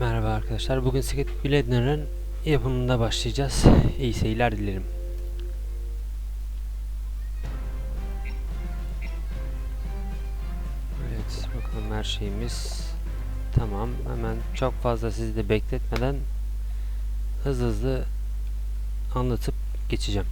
Merhaba arkadaşlar. Bugün Skate Blader'ın yapımında başlayacağız. İyi seyirler dilerim. Evet, bakalım her şeyimiz tamam. Hemen çok fazla sizi de bekletmeden hızlı hızlı anlatıp geçeceğim.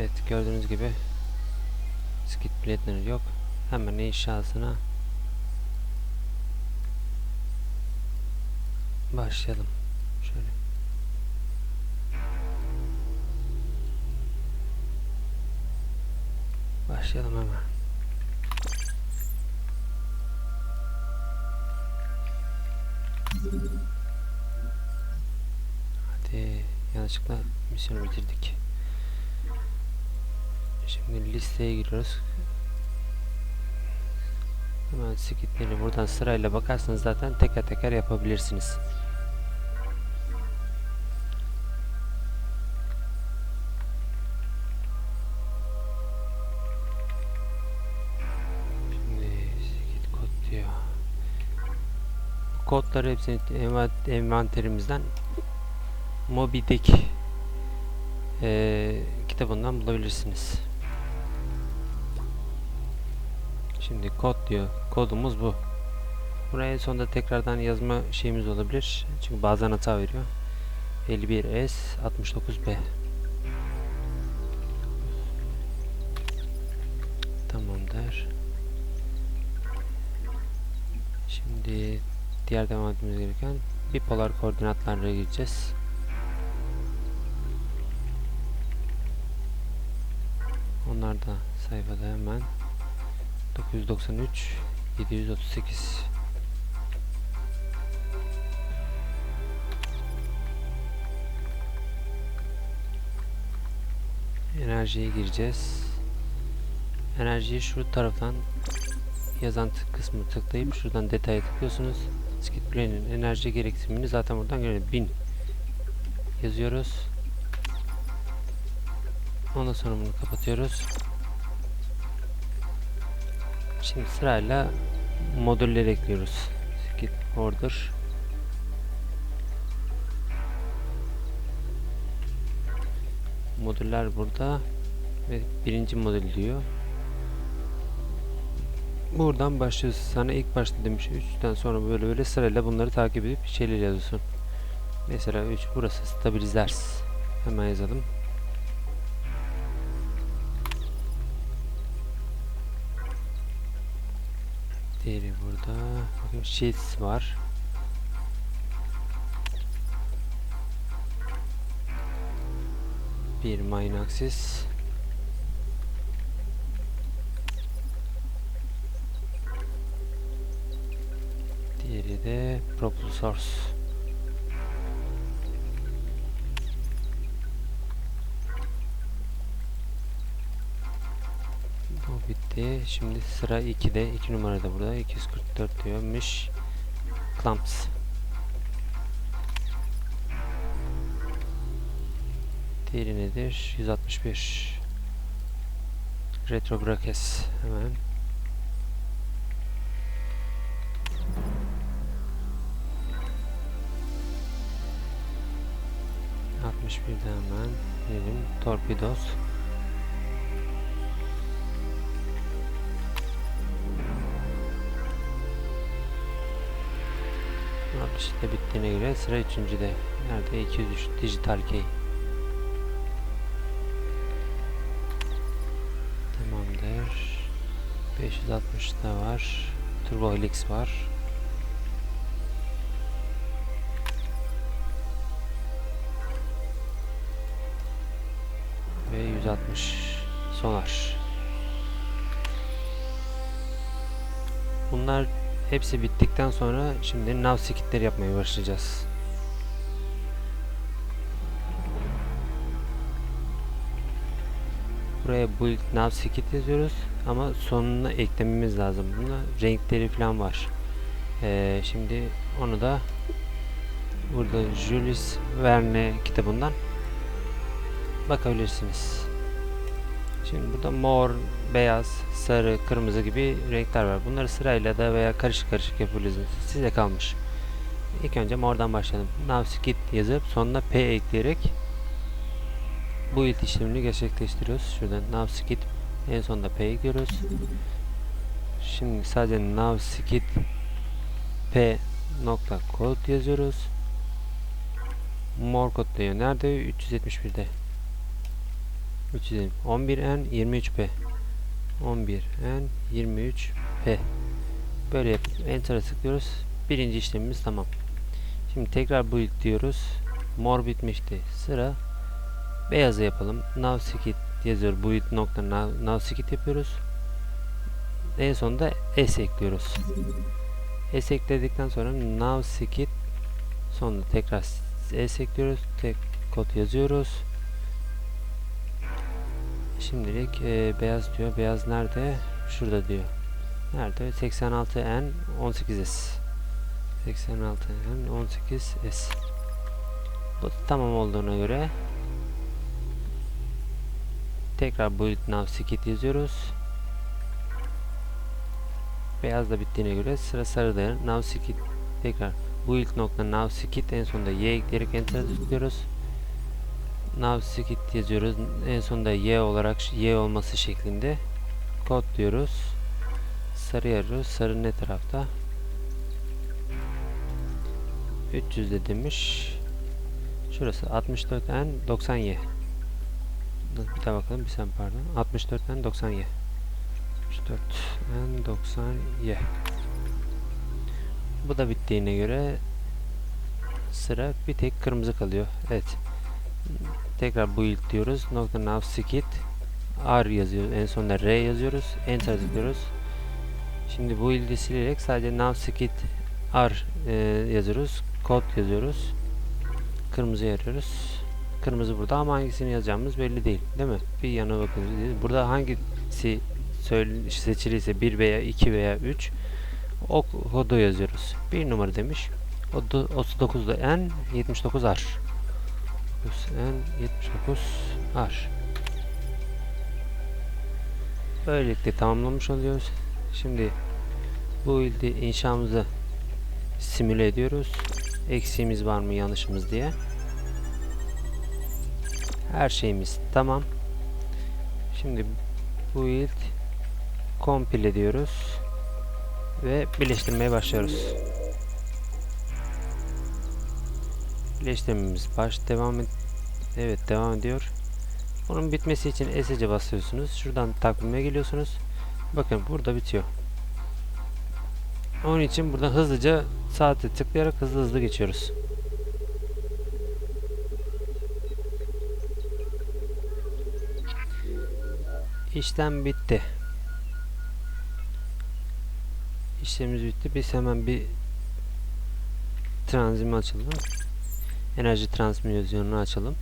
Evet, gördüğünüz gibi skit biletleri yok. Hemen inşasına başlayalım. Şöyle. Başlayalım hemen. Hadi yanlışlıkla misyonu bitirdik. Şimdi listeye giriyoruz. Hemen skitleri buradan sırayla bakarsanız zaten teker teker yapabilirsiniz. Kodları hepsini envan- envanterimizden Moby Dick eee, kitabından bulabilirsiniz. Şimdi kod diyor. Kodumuz bu. Buraya en sonunda tekrardan yazma şeyimiz olabilir. Çünkü bazen hata veriyor. 51S 69B Tamamdır. Şimdi diğer devam etmemiz gereken bipolar koordinatlarla gireceğiz. Onlar da sayfada hemen 993 738 Enerjiye gireceğiz. Enerjiyi şu taraftan yazan tık kısmı tıklayıp şuradan detaya tıklıyorsunuz. Skit Brain'in enerji gereksinimini zaten buradan görüyoruz. 1000 yazıyoruz. Ondan sonra bunu kapatıyoruz. Şimdi sırayla modülleri ekliyoruz. Skip order. Modüller burada ve birinci modül diyor. Buradan başlıyorsun. Sana ilk başta demiş 3'ten sonra böyle böyle sırayla bunları takip edip şeyler yazıyorsun. Mesela 3 burası stabilizers. Hemen yazalım. Sheets var. Bir mine axis. Diğeri de propulsors. Bitti. Şimdi sıra 2'de. 2 numarada burada. 244 diyormuş. Clamps. Diğeri nedir? 161. Retro brakes. Hemen. Altmış birde hemen diyelim torpidos. kişide bittiğine göre sıra üçüncüde. Nerede? 203 Digital Key. Tamamdır. 560 da var. Turbo Helix var. Ve 160 sonar. Bunlar hepsi bittikten sonra şimdi nav skitleri yapmaya başlayacağız. Buraya build nav skit yazıyoruz ama sonuna eklememiz lazım. Buna renkleri falan var. Ee, şimdi onu da burada Jules Verne kitabından bakabilirsiniz. Şimdi burada mor, beyaz, sarı, kırmızı gibi renkler var. Bunları sırayla da veya karışık karışık yapabilirsiniz. Size kalmış. İlk önce mordan başlayalım. Navskit yazıp sonuna P ekleyerek bu işlemini gerçekleştiriyoruz. Şuradan navskit en sonunda P ekliyoruz. Şimdi sadece navskit P nokta kod yazıyoruz. Mor kod diyor. Nerede? 371'de. 320. 11N 23P. 11N 23P. Böyle yapıp Enter'a tıklıyoruz. Birinci işlemimiz tamam. Şimdi tekrar build diyoruz. Mor bitmişti. Sıra beyazı yapalım. Now skit yazıyor. Build nokta now, now skit yapıyoruz. En sonunda S ekliyoruz. S ekledikten sonra now skit sonunda tekrar S ekliyoruz. Tek kod yazıyoruz. Şimdilik e, beyaz diyor. Beyaz nerede? Şurada diyor. Nerede? 86N 18S. 86N 18S. Bu tamam olduğuna göre tekrar build now skit yazıyoruz. Beyaz da bittiğine göre sıra sarıda now skit tekrar build nokta now skit en sonunda y ekleyerek enter tıklıyoruz nav skit yazıyoruz. En sonunda y olarak y olması şeklinde kod diyoruz. Sarı arıyoruz. Sarı ne tarafta? 300 de demiş. Şurası 64'ten 90y. Bir daha bakalım bir sen pardon. 64'ten 90y. 64'ten 90y. Bu da bittiğine göre sıra bir tek kırmızı kalıyor. Evet tekrar build diyoruz. Nokta nav skit R yazıyor. En sonunda R yazıyoruz. Enter tıklıyoruz. Şimdi build'i silerek sadece nav skit R e, yazıyoruz. Kod yazıyoruz. Kırmızı arıyoruz. Kırmızı burada ama hangisini yazacağımız belli değil. Değil mi? Bir yana bakın. Burada hangisi seçiliyse 1 veya 2 veya 3 o kodu yazıyoruz. Bir numara demiş. O 39'da N 79 R. N 79 R. Böylelikle tamamlamış oluyoruz. Şimdi bu ilde inşamızı simüle ediyoruz. Eksiğimiz var mı yanlışımız diye. Her şeyimiz tamam. Şimdi bu build compile diyoruz ve birleştirmeye başlıyoruz. Birleştirmemiz baş devam et Evet devam ediyor. Onun bitmesi için SC'e basıyorsunuz. Şuradan takvime geliyorsunuz. Bakın burada bitiyor. Onun için burada hızlıca saate tıklayarak hızlı hızlı geçiyoruz. İşlem bitti. İşlemimiz bitti. Biz hemen bir transimi açalım. Enerji transmisyonunu açalım.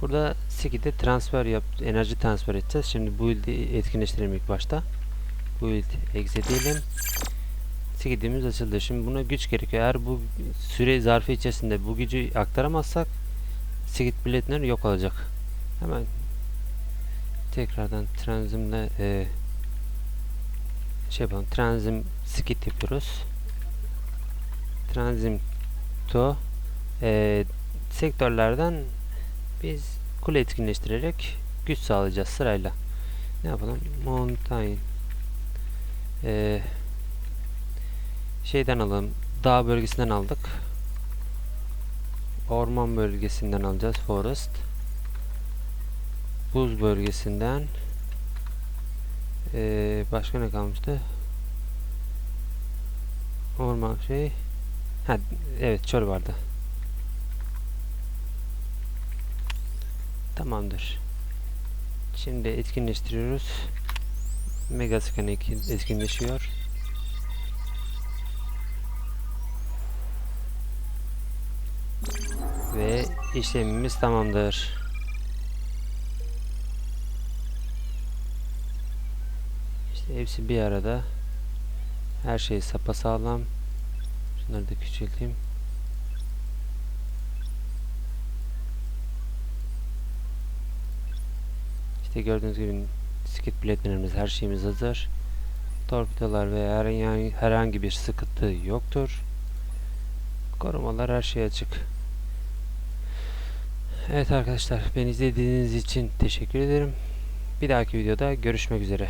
Burada Sigi'de transfer yap, enerji transfer edeceğiz. Şimdi build'i etkinleştirelim ilk başta. Build exe diyelim. Sigid'imiz açıldı. Şimdi buna güç gerekiyor. Eğer bu süre zarfı içerisinde bu gücü aktaramazsak Sigid biletleri yok olacak. Hemen tekrardan transimle e, şey yapalım. Transim skit yapıyoruz. Transim to e, sektörlerden biz kule etkinleştirerek güç sağlayacağız sırayla. Ne yapalım? Mountain ee, şeyden alalım. Dağ bölgesinden aldık. Orman bölgesinden alacağız. Forest. Buz bölgesinden ee, başka ne kalmıştı? Orman şey ha, evet çöl vardı. Tamamdır. Şimdi etkinleştiriyoruz. Mega scan etkin- etkinleşiyor. Ve işlemimiz tamamdır. İşte hepsi bir arada. Her şey sapasağlam. Şunları da küçülteyim. İşte gördüğünüz gibi sket biletlerimiz her şeyimiz hazır. Torpidolar ve herhangi, herhangi bir sıkıntı yoktur. Korumalar her şey açık. Evet arkadaşlar beni izlediğiniz için teşekkür ederim. Bir dahaki videoda görüşmek üzere.